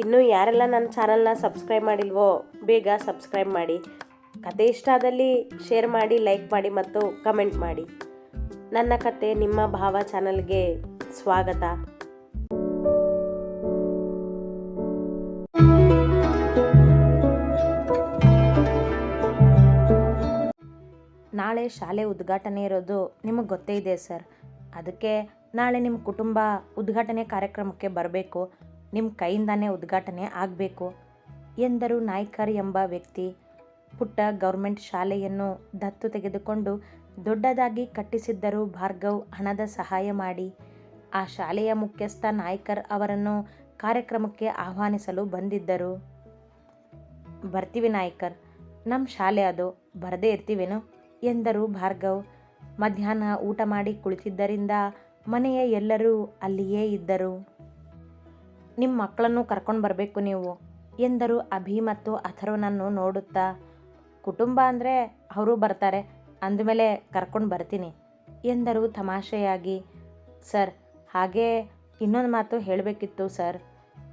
ಇನ್ನೂ ಯಾರೆಲ್ಲ ನನ್ನ ಚಾನಲ್ನ ಸಬ್ಸ್ಕ್ರೈಬ್ ಮಾಡಿಲ್ವೋ, ಬೇಗ ಸಬ್ಸ್ಕ್ರೈಬ್ ಮಾಡಿ. ಕತೆ ಇಷ್ಟ ಆದಲ್ಲಿ ಶೇರ್ ಮಾಡಿ, ಲೈಕ್ ಮಾಡಿ ಮತ್ತು ಕಮೆಂಟ್ ಮಾಡಿ. ನನ್ನ ಕತೆ ನಿಮ್ಮ ಭಾವ ಚಾನಲ್ಗೆ ಸ್ವಾಗತ. ನಾಳೆ ಶಾಲೆ ಉದ್ಘಾಟನೆ ಇರೋದು ನಿಮಗೆ ಗೊತ್ತೇ ಇದೆ ಸರ್. ಅದಕ್ಕೆ ನಾಳೆ ನಿಮ್ಮ ಕುಟುಂಬ ಉದ್ಘಾಟನೆ ಕಾರ್ಯಕ್ರಮಕ್ಕೆ ಬರಬೇಕು. ನಿಮ್ಮ ಕೈಯಿಂದಾನೇ ಉದ್ಘಾಟನೆ ಆಗಬೇಕು ಎಂದರು ನಾಯ್ಕರ್ ಎಂಬ ವ್ಯಕ್ತಿ. ಪುಟ್ಟ ಗೌರ್ಮೆಂಟ್ ಶಾಲೆಯನ್ನು ದತ್ತು ತೆಗೆದುಕೊಂಡು ದೊಡ್ಡದಾಗಿ ಕಟ್ಟಿಸಿದ್ದರು ಭಾರ್ಗವ್ ಹಣದ ಸಹಾಯ ಮಾಡಿ. ಆ ಶಾಲೆಯ ಮುಖ್ಯಸ್ಥ ನಾಯ್ಕರ್ ಅವರನ್ನು ಕಾರ್ಯಕ್ರಮಕ್ಕೆ ಆಹ್ವಾನಿಸಲು ಬಂದಿದ್ದರು. ಬರ್ತೀವಿ ನಾಯ್ಕರ್ ನಮ್ಮ ಶಾಲೆ ಅದು, ಬರದೇ ಇರ್ತೀವೇನು? ಎಂದರು ಭಾರ್ಗವ್. ಮಧ್ಯಾಹ್ನ ಊಟ ಮಾಡಿ ಕುಳಿತಿದ್ದರಿಂದ ಮನೆಯ ಎಲ್ಲರೂ ಅಲ್ಲಿಯೇ ಇದ್ದರು. ನಿಮ್ಮ ಮಕ್ಕಳನ್ನು ಕರ್ಕೊಂಡು ಬರಬೇಕು ನೀವು, ಎಂದರು ಅಭಿ ಮತ್ತು ಅಥರ್ವನನ್ನು ನೋಡುತ್ತಾ. ಕುಟುಂಬ ಅಂದರೆ ಅವರು ಬರ್ತಾರೆ, ಅಂದಮೇಲೆ ಕರ್ಕೊಂಡು ಬರ್ತೀನಿ, ಎಂದರು ತಮಾಷೆಯಾಗಿ. ಸರ್, ಹಾಗೆ ಇನ್ನೊಂದು ಮಾತು ಹೇಳಬೇಕಿತ್ತು ಸರ್.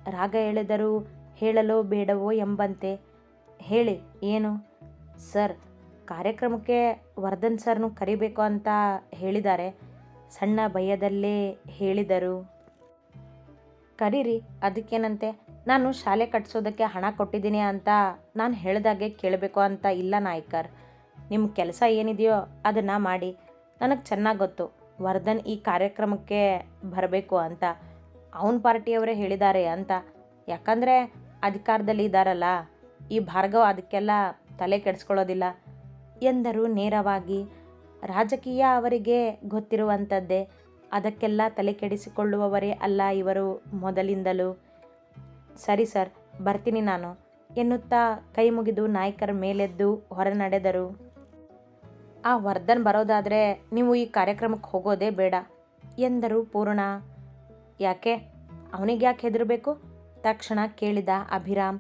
ರಾಗ ಹೇಳಿದರೂ ಹೇಳಲೋ ಬೇಡವೋ ಎಂಬಂತೆ. ಹೇಳಿ, ಏನು? ಸರ್, ಕಾರ್ಯಕ್ರಮಕ್ಕೆ ವರ್ಧನ್ ಸರ್ನು ಕರಿಬೇಕು ಅಂತ ಹೇಳಿದ್ದಾರೆ. ಸಣ್ಣ ಭಯದಲ್ಲೇ ಹೇಳಿದರು. ಕರೀರಿ, ಅದಕ್ಕೇನಂತೆ? ನಾನು ಶಾಲೆ ಕಟ್ಸೋದಕ್ಕೆ ಹಣ ಕೊಟ್ಟಿದ್ದೀನಿ ಅಂತ ನಾನು ಹೇಳ್ದಾಗೆ ಕೇಳಬೇಕು ಅಂತ ಇಲ್ಲ ನಾಯ್ಕರ್. ನಿಮ್ಮ ಕೆಲಸ ಏನಿದೆಯೋ ಅದನ್ನು ಮಾಡಿ. ನನಗೆ ಚೆನ್ನಾಗಿ ಗೊತ್ತು. ವರ್ಧನ್ ಈ ಕಾರ್ಯಕ್ರಮಕ್ಕೆ ಬರಬೇಕು ಅಂತ. ಅವನ ಪಾರ್ಟಿಯವರೇ ಹೇಳಿದ್ದಾರೆ ಅಂತ. ಯಾಕಂದರೆ ಅಧಿಕಾರದಲ್ಲಿ ಇದ್ದಾರಲ್ಲ ಈ ಭಾರ್ಗವ ಅದಕ್ಕೆಲ್ಲ ತಲೆ ಕೆಡಿಸ್ಕೊಳ್ಳೋದಿಲ್ಲ. ಎಂದರು ನೇರವಾಗಿ ರಾಜಕೀಯ ಅವರಿಗೆ ಗೊತ್ತಿರುವಂಥದ್ದೇ ಅದಕ್ಕೆಲ್ಲ ತಲೆ ಕೆಡಿಸಿಕೊಳ್ಳುವವರೇ ಅಲ್ಲ ಇವರು ಮೊದಲಿಂದಲೂ. ಸರಿ ಸರ್, ಬರ್ತೀನಿ ನಾನು, ಎನ್ನುತ್ತಾ ಕೈ ಮುಗಿದು ನಾಯಕರ ಮೇಲೆದ್ದು ಹೊರ ನಡೆದರು. ಆ ವರ್ಧನ್ ಬರೋದಾದರೆ ನೀವು ಈ ಕಾರ್ಯಕ್ರಮಕ್ಕೆ ಹೋಗೋದೇ ಬೇಡ, ಎಂದರು ಪೂರ್ಣ. ಯಾಕೆ? ಅವನಿಗೆ ಯಾಕೆ ಹೆದರಬೇಕು? ತಕ್ಷಣ ಕೇಳಿದ ಅಭಿರಾಮ್.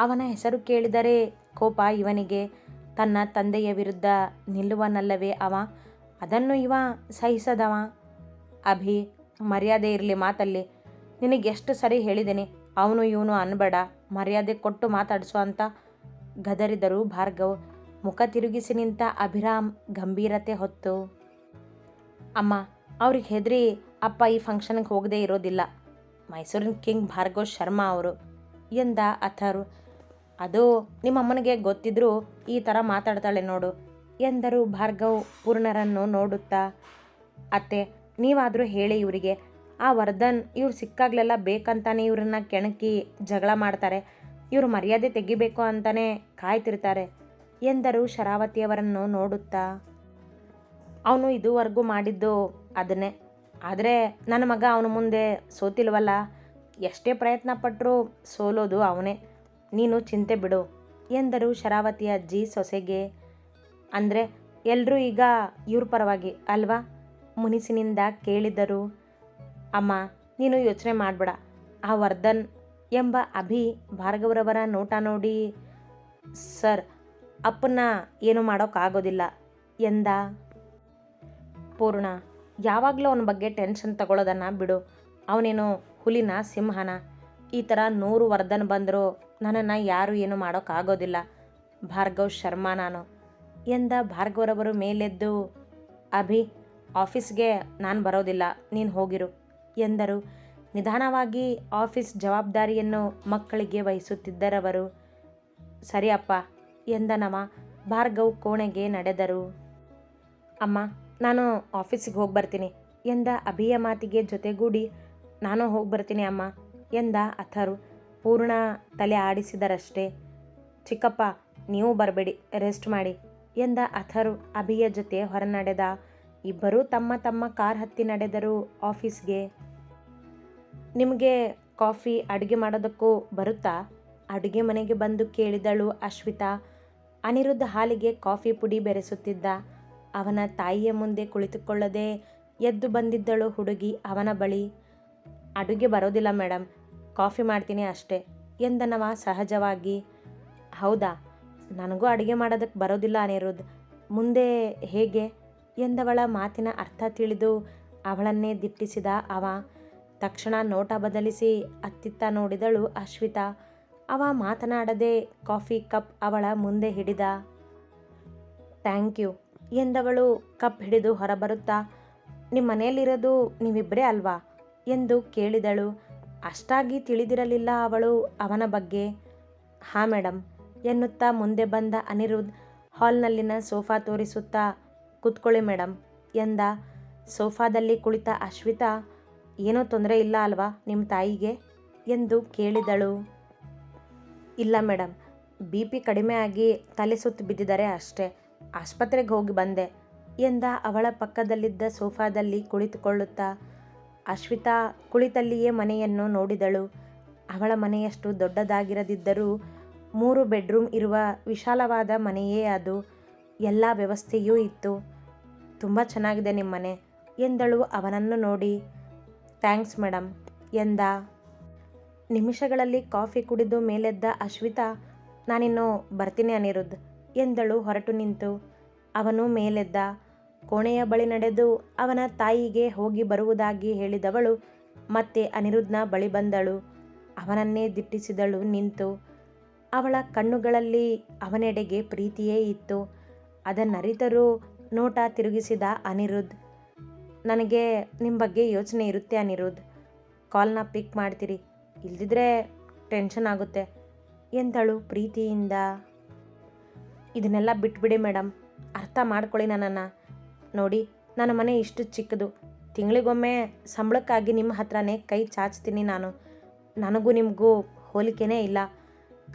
ಅವನ ಹೆಸರು ಕೇಳಿದರೆ ಕೋಪ ಇವನಿಗೆ. ತನ್ನ ತಂದೆಯ ವಿರುದ್ಧ ನಿಲ್ಲುವನಲ್ಲವೇ ಅವ? ಅದನ್ನು ಇವ ಸಹಿಸದವ? ಅಭಿ, ಮರ್ಯಾದೆ ಇರಲಿ ಮಾತಲ್ಲಿ. ನಿನಗೆ ಎಷ್ಟು ಸರಿ ಹೇಳಿದ್ದೀನಿ ಅವನು ಇವನು ಅನ್ಬೇಡ, ಮರ್ಯಾದೆ ಕೊಟ್ಟು ಮಾತಾಡಿಸು ಅಂತ ಗದರಿದರು ಭಾರ್ಗವ್. ಮುಖ ತಿರುಗಿಸಿ ನಿಂತ ಅಭಿರಾಮ್ ಗಂಭೀರತೆ ಹೊತ್ತು. ಅಮ್ಮ, ಅವ್ರಿಗೆ ಹೆದರಿ ಅಪ್ಪ ಈ ಫಂಕ್ಷನ್ಗೆ ಹೋಗದೇ ಇರೋದಿಲ್ಲ. ಮೈಸೂರಿನ ಕಿಂಗ್ ಭಾರ್ಗವ್ ಶರ್ಮಾ ಅವರು ಎಂದ ಅಥರು. ಅದು ನಿಮ್ಮ ಅಮ್ಮನಿಗೆ ಗೊತ್ತಿದ್ರೂ ಈ ಥರ ಮಾತಾಡ್ತಾಳೆ ನೋಡು ಎಂದರು ಭಾರ್ಗವ್ ಪೂರ್ಣರನ್ನು ನೋಡುತ್ತಾ. ಅತ್ತೆ ನೀವಾದರೂ ಹೇಳಿ ಇವರಿಗೆ, ಆ ವರ್ಧನ್ ಇವ್ರು ಸಿಕ್ಕಾಗ್ಲೆಲ್ಲ ಬೇಕಂತಾನೆ ಇವ್ರನ್ನ ಕೆಣಕಿ ಜಗಳ ಮಾಡ್ತಾರೆ. ಇವರು ಮರ್ಯಾದೆ ತೆಗಿಬೇಕು ಅಂತಾನೆ ಕಾಯ್ತಿರ್ತಾರೆ. ಎಂದರು ಶರಾವತಿಯವರನ್ನು ನೋಡುತ್ತಾ. ಅವನು ಇದುವರೆಗೂ ಮಾಡಿದ್ದು ಅದನ್ನೇ. ಆದರೆ ನನ್ನ ಮಗ ಅವನ ಮುಂದೆ ಸೋತಿಲ್ವಲ್ಲ? ಎಷ್ಟೇ ಪ್ರಯತ್ನ ಪಟ್ಟರೂ ಸೋಲೋದು ಅವನೇ. ನೀನು ಚಿಂತೆ ಬಿಡು, ಎಂದರು ಶರಾವತಿ ಅಜ್ಜಿ ಸೊಸೆಗೆ. ಅಂದರೆ ಎಲ್ಲರೂ ಈಗ ಇವ್ರ ಪರವಾಗಿ, ಅಲ್ವಾ? ಮುನಿಸಿನಿಂದ ಕೇಳಿದರು, ಅಮ್ಮ, ನೀನು ಯೋಚನೆ ಮಾಡಬೇಡ. ಆ ವರ್ಧನ್ ಎಂಬ ಅಭಿ ಭಾರ್ಗವರವರ ನೋಟ ನೋಡಿ, ಸರ್ ಅಪ್ಪನ ಏನು ಮಾಡೋಕ್ಕಾಗೋದಿಲ್ಲ ಎಂದ. ಪೂರ್ಣ, ಯಾವಾಗಲೂ ಅವನ ಬಗ್ಗೆ ಟೆನ್ಷನ್ ತಗೊಳ್ಳೋದನ್ನು ಬಿಡು. ಅವನೇನು ಹುಲಿನ ಸಿಂಹನ. ಈ ಥರ ನೂರು ವರ್ಧನ್ ಬಂದರೂ ನನ್ನನ್ನು ಯಾರು ಏನು ಮಾಡೋಕ್ಕಾಗೋದಿಲ್ಲ. ಭಾರ್ಗವ್ ಶರ್ಮಾ ನಾನು ಎಂದ ಭಾರ್ಗವರವರು ಮೇಲೆದ್ದು. ಅಭಿ ಆಫೀಸ್ಗೆ ನಾನು ಬರೋದಿಲ್ಲ, ನೀನು ಹೋಗಿರು, ಎಂದರು. ನಿಧಾನವಾಗಿ ಆಫೀಸ್ ಜವಾಬ್ದಾರಿಯನ್ನು ಮಕ್ಕಳಿಗೆ ವಹಿಸುತ್ತಿದ್ದರವರು. ಸರಿ ಅಪ್ಪ, ಎಂದನವ ಭಾರ್ಗವ್ ಕೋಣೆಗೆ ನಡೆದರು. ಅಮ್ಮ, ನಾನು ಆಫೀಸಿಗೆ ಹೋಗಿ ಬರ್ತೀನಿ, ಎಂದ ಅಭಿಯ ಮಾತಿಗೆ ಜೊತೆಗೂಡಿ. ನಾನು ಹೋಗಿ ಬರ್ತೀನಿ ಅಮ್ಮ, ಎಂದ ಅಥರು ಪೂರ್ಣ ತಲೆ ಆಡಿಸಿದರಷ್ಟೇ. ಚಿಕ್ಕಪ್ಪ, ನೀವು ಬರಬೇಡಿ, ರೆಸ್ಟ್ ಮಾಡಿ, ಎಂದ ಅಥರು ಅಭಿಯ ಜೊತೆ ಹೊರನಡೆದ ಇಬ್ಬರೂ ತಮ್ಮ ತಮ್ಮ ಕಾರ್ ಹತ್ತಿ ನಡೆದರು ಆಫೀಸ್ಗೆ. ನಿಮಗೆ ಕಾಫಿ ಅಡುಗೆ ಮಾಡೋದಕ್ಕೂ ಬರುತ್ತಾ? ಅಡುಗೆ ಮನೆಗೆ ಬಂದು ಕೇಳಿದಳು ಅಶ್ವಿತಾ. ಅನಿರುದ್ಧ ಹಾಲಿಗೆ ಕಾಫಿ ಪುಡಿ ಬೆರೆಸುತ್ತಿದ್ದ. ಅವನ ತಾಯಿಯ ಮುಂದೆ ಕುಳಿತುಕೊಳ್ಳದೆ ಎದ್ದು ಬಂದಿದ್ದಳು ಹುಡುಗಿ ಅವನ ಬಳಿ. ಅಡುಗೆ ಬರೋದಿಲ್ಲ ಮೇಡಮ್ ಕಾಫಿ ಮಾಡ್ತೀನಿ ಅಷ್ಟೇ ಎಂದನವ ಸಹಜವಾಗಿ. ಹೌದಾ? ನನಗೂ ಅಡುಗೆ ಮಾಡೋದಕ್ಕೆ ಬರೋದಿಲ್ಲ ಅನಿರುದ್ಧ. ಮುಂದೆ ಹೇಗೆ? ಎಂದವಳ ಮಾತಿನ ಅರ್ಥ ತಿಳಿದು ಅವಳನ್ನೇ ದಿಟ್ಟಿಸಿದ ಅವ. ತಕ್ಷಣ ನೋಟ ಬದಲಿಸಿ ಅತ್ತಿತ್ತ ನೋಡಿದಳು ಅಶ್ವಿತಾ. ಅವ ಮಾತನಾಡದೆ ಕಾಫಿ ಕಪ್ ಅವಳ ಮುಂದೆ ಹಿಡಿದ. ಥ್ಯಾಂಕ್ ಯು ಎಂದವಳು ಕಪ್ ಹಿಡಿದು ಹೊರಬರುತ್ತಾ. ನಿಮ್ಮ ಮನೆಯಲ್ಲಿರೋದು ನೀವಿಬ್ಬರೇ ಅಲ್ವಾ ಎಂದು ಕೇಳಿದಳು. ಅಷ್ಟಾಗಿ ತಿಳಿದಿರಲಿಲ್ಲ ಅವಳು ಅವನ ಬಗ್ಗೆ. ಹಾಂ ಮೇಡಮ್ ಎನ್ನುತ್ತಾ ಮುಂದೆ ಬಂದ ಅನಿರುದ್ಧ್ ಹಾಲ್ನಲ್ಲಿನ ಸೋಫಾ ತೋರಿಸುತ್ತಾ ಕೂತ್ಕೊಳ್ಳಿ ಮೇಡಮ್ ಎಂದ. ಸೋಫಾದಲ್ಲಿ ಕುಳಿತ ಅಶ್ವಿತಾ, ಏನೂ ತೊಂದರೆ ಇಲ್ಲ ಅಲ್ವಾ ನಿಮ್ಮ ತಾಯಿಗೆ? ಎಂದು ಕೇಳಿದಳು. ಇಲ್ಲ ಮೇಡಮ್ ಬಿ ಪಿ ಕಡಿಮೆ ಆಗಿ ತಲೆ ಸುತ್ತು ಬಿದ್ದಿದ್ದಾರೆ ಅಷ್ಟೇ, ಆಸ್ಪತ್ರೆಗೆ ಹೋಗಿ ಬಂದೆ ಎಂದ ಅವಳ ಪಕ್ಕದಲ್ಲಿದ್ದ ಸೋಫಾದಲ್ಲಿ ಕುಳಿತುಕೊಳ್ಳುತ್ತಾ. ಅಶ್ವಿತಾ ಕುಳಿತಲ್ಲಿಯೇ ಮನೆಯನ್ನು ನೋಡಿದಳು. ಅವಳ ಮನೆಯಷ್ಟು ದೊಡ್ಡದಾಗಿರದಿದ್ದರೂ ಮೂರು ಬೆಡ್ರೂಮ್ ಇರುವ ವಿಶಾಲವಾದ ಮನೆಯೇ ಅದು. ಎಲ್ಲ ವ್ಯವಸ್ಥೆಯೂ ಇತ್ತು. ತುಂಬ ಚೆನ್ನಾಗಿದೆ ನಿಮ್ಮ ಮನೆ ಎಂದಳು ಅವನನ್ನು ನೋಡಿ. ಥ್ಯಾಂಕ್ಸ್ ಮೇಡಮ್ ಎಂದ. ನಿಮಿಷಗಳಲ್ಲಿ ಕಾಫಿ ಕುಡಿದು ಮೇಲೆದ್ದ ಅಶ್ವಿತಾ, ನಾನಿನ್ನು ಬರ್ತೀನಿ ಅನಿರುದ್ಧ ಎಂದಳು ಹೊರಟು ನಿಂತು. ಅವನು ಮೇಲೆದ್ದ. ಕೋಣೆಯ ಬಳಿ ನಡೆದು ಅವನ ತಾಯಿಗೆ ಹೋಗಿ ಬರುವುದಾಗಿ ಹೇಳಿದವಳು ಮತ್ತೆ ಅನಿರುದ್ಧನ ಬಳಿ ಬಂದಳು. ಅವನನ್ನೇ ದಿಟ್ಟಿಸಿದಳು ನಿಂತು. ಅವಳ ಕಣ್ಣುಗಳಲ್ಲಿ ಅವನೆಡೆಗೆ ಪ್ರೀತಿಯೇ ಇತ್ತು. ಅದನ್ನರಿತರೂ ನೋಟ ತಿರುಗಿಸಿದ ಅನಿರುದ್ಧ್, ನನಗೆ ನಿಮ್ಮ ಬಗ್ಗೆ ಯೋಚನೆ ಇರುತ್ತೆ ಅನಿರುದ್ಧ್. ಕಾಲ್ನ ಪಿಕ್ ಮಾಡ್ತೀರಿ, ಇಲ್ದಿದ್ರೆ ಟೆನ್ಷನ್ ಆಗುತ್ತೆ ಎಂದಳು ಪ್ರೀತಿಯಿಂದ. ಇದನ್ನೆಲ್ಲ ಬಿಟ್ಬಿಡಿ ಮೇಡಮ್ ಅರ್ಥ ಮಾಡ್ಕೊಳ್ಳಿ ನನ್ನನ್ನು. ನೋಡಿ, ನನ್ನ ಮನೆ ಇಷ್ಟು ಚಿಕ್ಕದು, ತಿಂಗಳಿಗೊಮ್ಮೆ ಸಂಬಳಕ್ಕಾಗಿ ನಿಮ್ಮ ಹತ್ರನೇ ಕೈ ಚಾಚ್ತೀನಿ ನಾನು. ನನಗೂ ನಿಮಗೂ ಹೋಲಿಕೆನೇ ಇಲ್ಲ.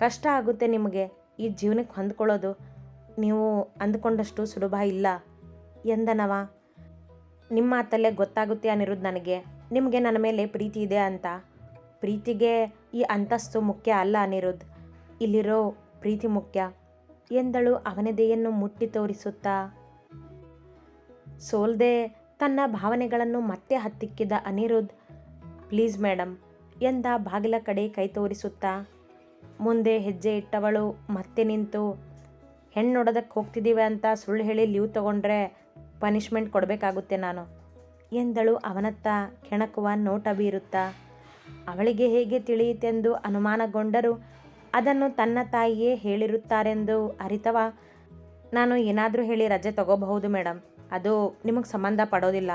ಕಷ್ಟ ಆಗುತ್ತೆ ನಿಮಗೆ ಈ ಜೀವನಕ್ಕೆ ಹೊಂದ್ಕೊಳ್ಳೋದು. ನೀವು ಅಂದುಕೊಂಡಷ್ಟು ಸುಲಭ ಇಲ್ಲ. ಎಂದನವ? ನಿಮ್ಮ ಮಾತಲ್ಲೇ ಗೊತ್ತಾಗುತ್ತೆ ಅನಿರುದ್ಧ್ ನನಗೆ. ನಿಮಗೆ ನನ್ನ ಮೇಲೆ ಪ್ರೀತಿ ಇದೆ ಅಂತ. ಪ್ರೀತಿಗೆ ಈ ಅಂತಸ್ತು ಮುಖ್ಯ ಅಲ್ಲ ಅನಿರುದ್ಧ್. ಇಲ್ಲಿರೋ ಪ್ರೀತಿ ಮುಖ್ಯ. ಎಂದಳು ಅವನದೆಯನ್ನು ಮುಟ್ಟಿ ತೋರಿಸುತ್ತಾ. ಸೋಲ್ದೆ ತನ್ನ ಭಾವನೆಗಳನ್ನು ಮತ್ತೆ ಹತ್ತಿಕ್ಕಿದ ಅನಿರುದ್ ಪ್ಲೀಸ್ ಮೇಡಮ್ ಎಂದ ಬಾಗಿಲ ಕಡೆ ಕೈ ತೋರಿಸುತ್ತಾ. ಮುಂದೆ ಹೆಜ್ಜೆ ಇಟ್ಟವಳು ಮತ್ತೆ ನಿಂತು ಹೆಣ್ಣೊಡೋದಕ್ಕೆ ಹೋಗ್ತಿದ್ದೀವಿ ಅಂತ ಸುಳ್ಳು ಹೇಳಿ ಲೀವ್ ತಗೊಂಡ್ರೆ ಪನಿಷ್ಮೆಂಟ್ ಕೊಡಬೇಕಾಗುತ್ತೆ ನಾನು. ಎಂದಳು ಅವನತ್ತ ಕೆಣಕುವ ನೋಟ ಬೀರುತ್ತಾ. ಅವಳಿಗೆ ಹೇಗೆ ತಿಳಿಯಿತೆಂದು ಅನುಮಾನಗೊಂಡರೂ ಅದನ್ನು ತನ್ನ ತಾಯಿಯೇ ಹೇಳಿರುತ್ತಾರೆಂದು ಅರಿತವ ನಾನು ಏನಾದರೂ ಹೇಳಿ ರಜೆ ತಗೋಬಹುದು ಮೇಡಮ್ ಅದು ನಿಮಗೆ ಸಂಬಂಧ ಪಡೋದಿಲ್ಲ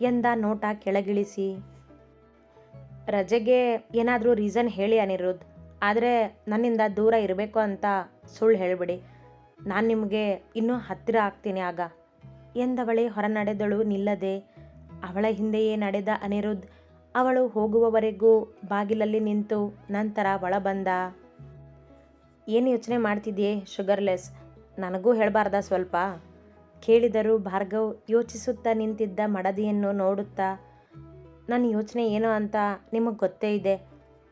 ಎಂದ ನೋಟ ಕೆಳಗಿಳಿಸಿ. ರಜೆಗೆ ಏನಾದರೂ ರೀಸನ್ ಹೇಳಿ ಅನಿರುದ್ ಆದರೆ ನನ್ನಿಂದ ದೂರ ಇರಬೇಕು ಅಂತ ಸುಳ್ಳು ಹೇಳಿಬಿಡಿ. ನಾನು ನಿಮಗೆ ಇನ್ನೂ ಹತ್ತಿರ ಆಗ್ತೀನಿ ಆಗ. ಎಂದವಳೆ ಹೊರ ನಡೆದಳು ನಿಲ್ಲದೆ, ಅವಳ ಹಿಂದೆಯೇ ನಡೆದ ಅನಿರುದ್ಧ. ಅವಳು ಹೋಗುವವರೆಗೂ ಬಾಗಿಲಲ್ಲಿ ನಿಂತು ನಂತರ ಒಳ ಬಂದ. ಏನು ಯೋಚನೆ ಮಾಡ್ತಿದ್ಯೆ, ಶುಗರ್ಲೆಸ್? ನನಗೂ ಹೇಳಬಾರ್ದ ಸ್ವಲ್ಪ. ಕೇಳಿದರು ಭಾರ್ಗವ್ ಯೋಚಿಸುತ್ತಾ ನಿಂತಿದ್ದ ಮಡದಿಯನ್ನು ನೋಡುತ್ತಾ ನನ್ನ ಯೋಚನೆ ಏನು ಅಂತ ನಿಮಗೆ ಗೊತ್ತೇ ಇದೆ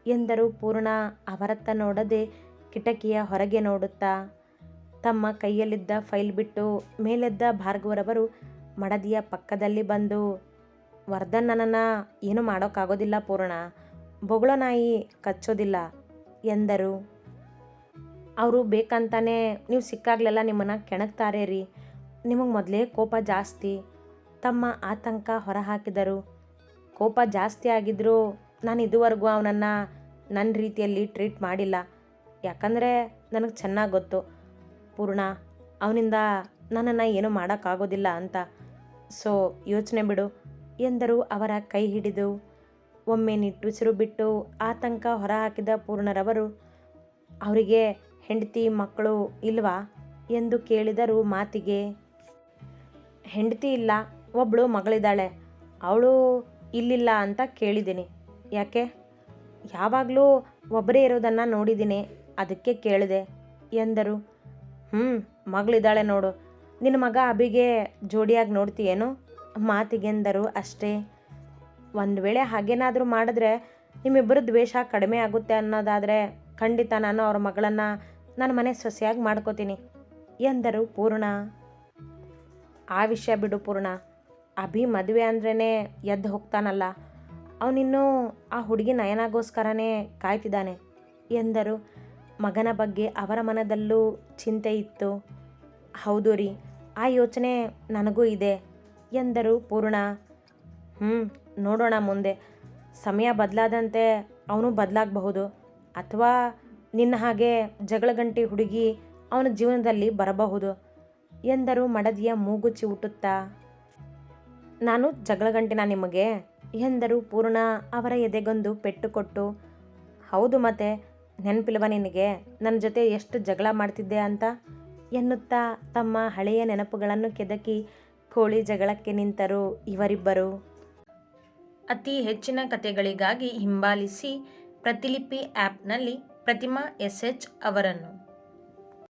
ಎಂದರು ಪೂರ್ಣ ಅವರತ್ತ ನೋಡದೆ ಕಿಟಕಿಯ ಹೊರಗೆ ನೋಡುತ್ತಾ. ತಮ್ಮ ಕೈಯಲ್ಲಿದ್ದ ಫೈಲ್ ಬಿಟ್ಟು ಮೇಲೆದ್ದ ಭಾರ್ಗವರವರು ಮಡದಿಯ ಪಕ್ಕದಲ್ಲಿ ಬಂದು ವರ್ಧನ್ ನನ್ನನ್ನು ಏನು ಮಾಡೋಕ್ಕಾಗೋದಿಲ್ಲ ಪೂರ್ಣ, ಬೊಗಳ ನಾಯಿ ಕಚ್ಚೋದಿಲ್ಲ ಎಂದರು. ಅವರು ಬೇಕಂತಾನೆ ನೀವು ಸಿಕ್ಕಾಗಲೆಲ್ಲ ನಿಮ್ಮನ್ನು ಕೆಣಕ್ತಾರೆ ರೀ, ನಿಮಗೆ ಮೊದಲೇ ಕೋಪ ಜಾಸ್ತಿ ತಮ್ಮ ಆತಂಕ ಹೊರಹಾಕಿದರು. ಕೋಪ ಜಾಸ್ತಿ ಆಗಿದ್ದರೂ ನಾನು ಇದುವರೆಗೂ ಅವನನ್ನು ನನ್ನ ರೀತಿಯಲ್ಲಿ ಟ್ರೀಟ್ ಮಾಡಿಲ್ಲ, ಯಾಕಂದರೆ ನನಗೆ ಚೆನ್ನಾಗಿ ಗೊತ್ತು. ಪೂರ್ಣ. ಅವನಿಂದ ನನ್ನನ್ನು ಏನೂ ಮಾಡೋಕ್ಕಾಗೋದಿಲ್ಲ ಅಂತ. ಸೊ, ಯೋಚನೆ ಬಿಡು. ಎಂದರು ಅವರ ಕೈ ಹಿಡಿದು. ಒಮ್ಮೆ ನಿಟ್ಟುಸಿರು ಬಿಟ್ಟು ಆತಂಕ ಹೊರಹಾಕಿದ ಪೂರ್ಣರವರು, ಅವರಿಗೆ ಹೆಂಡತಿ ಮಕ್ಕಳು ಇಲ್ವಾ? ಎಂದು ಕೇಳಿದರು ಮಾತಿಗೆ. ಹೆಂಡತಿ ಇಲ್ಲ ಒಬ್ಬಳು ಮಗಳಿದ್ದಾಳೆ. ಅವಳು ಇಲ್ಲಿಲ್ಲ ಅಂತ ಕೇಳಿದ್ದೀನಿ. ಯಾಕೆ? ಯಾವಾಗಲೂ ಒಬ್ಬರೇ ಇರೋದನ್ನು ನೋಡಿದ್ದೀನಿ. ಅದಕ್ಕೆ ಕೇಳಿದೆ, ಎಂದರು. ಹ್ಞೂ ಮಗಳಿದ್ದಾಳೆ ನೋಡು. ನಿನ್ನ ಮಗ ಅಭಿಗೆ ಜೋಡಿಯಾಗಿ ನೋಡ್ತೀಯೇನು? ಮಾತಿಗೆಂದರು ಅಷ್ಟೇ. ಒಂದು ವೇಳೆ ಹಾಗೇನಾದರೂ ಮಾಡಿದ್ರೆ ನಿಮ್ಮಿಬ್ಬರು ದ್ವೇಷ ಕಡಿಮೆ ಆಗುತ್ತೆ ಅನ್ನೋದಾದರೆ ಖಂಡಿತ ನಾನು ಅವ್ರ ಮಗಳನ್ನು ನನ್ನ ಮನೆ ಸೊಸೆಯಾಗಿ ಮಾಡ್ಕೋತೀನಿ ಎಂದರು ಪೂರ್ಣ. ಆ ವಿಷಯ ಬಿಡು ಪೂರ್ಣ. ಅಭಿ ಮದುವೆ ಅಂದ್ರೇ ಎದ್ದು ಹೋಗ್ತಾನಲ್ಲ. ಅವನಿನ್ನೂ ಆ ಹುಡುಗಿ ನಯನಾಗೋಸ್ಕರನೇ ಕಾಯ್ತಿದ್ದಾನೆ ಎಂದರು ಮಗನ ಬಗ್ಗೆ ಅವರ ಮನದಲ್ಲೂ ಚಿಂತೆ ಇತ್ತು. ಹೌದು ರೀ, ಆ ಯೋಚನೆ ನನಗೂ ಇದೆ ಎಂದರು ಪೂರ್ಣ. ಹ್ಞೂ ನೋಡೋಣ ಮುಂದೆ. ಸಮಯ ಬದಲಾದಂತೆ ಅವನು ಬದಲಾಗಬಹುದು. ಅಥವಾ ನಿನ್ನ ಹಾಗೆ ಜಗಳಗಂಟಿ ಹುಡುಗಿ ಅವನ ಜೀವನದಲ್ಲಿ ಬರಬಹುದು ಎಂದರು ಮಡದಿಯ ಮೂಗು ಹುಟ್ಟುತ್ತಾ ನಾನು ಜಗಳಗಂಟಿನ ನಿಮಗೆ ಎಂದರು ಪೂರ್ಣ ಅವರ ಎದೆಗೊಂದು ಪೆಟ್ಟು ಕೊಟ್ಟು. ಹೌದು ಮತ್ತೆ ನೆನಪಿಲ್ವ ನಿನಗೆ? ನನ್ನ ಜೊತೆ ಎಷ್ಟು ಜಗಳ ಮಾಡ್ತಿದ್ದೆ ಅಂತ? ಎನ್ನುತ್ತಾ ತಮ್ಮ ಹಳೆಯ ನೆನಪುಗಳನ್ನು ಕೆದಕಿ ಕೋಳಿ ಜಗಳಕ್ಕೆ ನಿಂತರು ಇವರಿಬ್ಬರು. ಅತಿ ಹೆಚ್ಚಿನ ಕಥೆಗಳಿಗಾಗಿ ಹಿಂಬಾಲಿಸಿ ಪ್ರತಿಲಿಪಿ ಆ್ಯಪ್ನಲ್ಲಿ ಪ್ರತಿಮಾ ಎಸ್ ಎಚ್ ಅವರನ್ನು.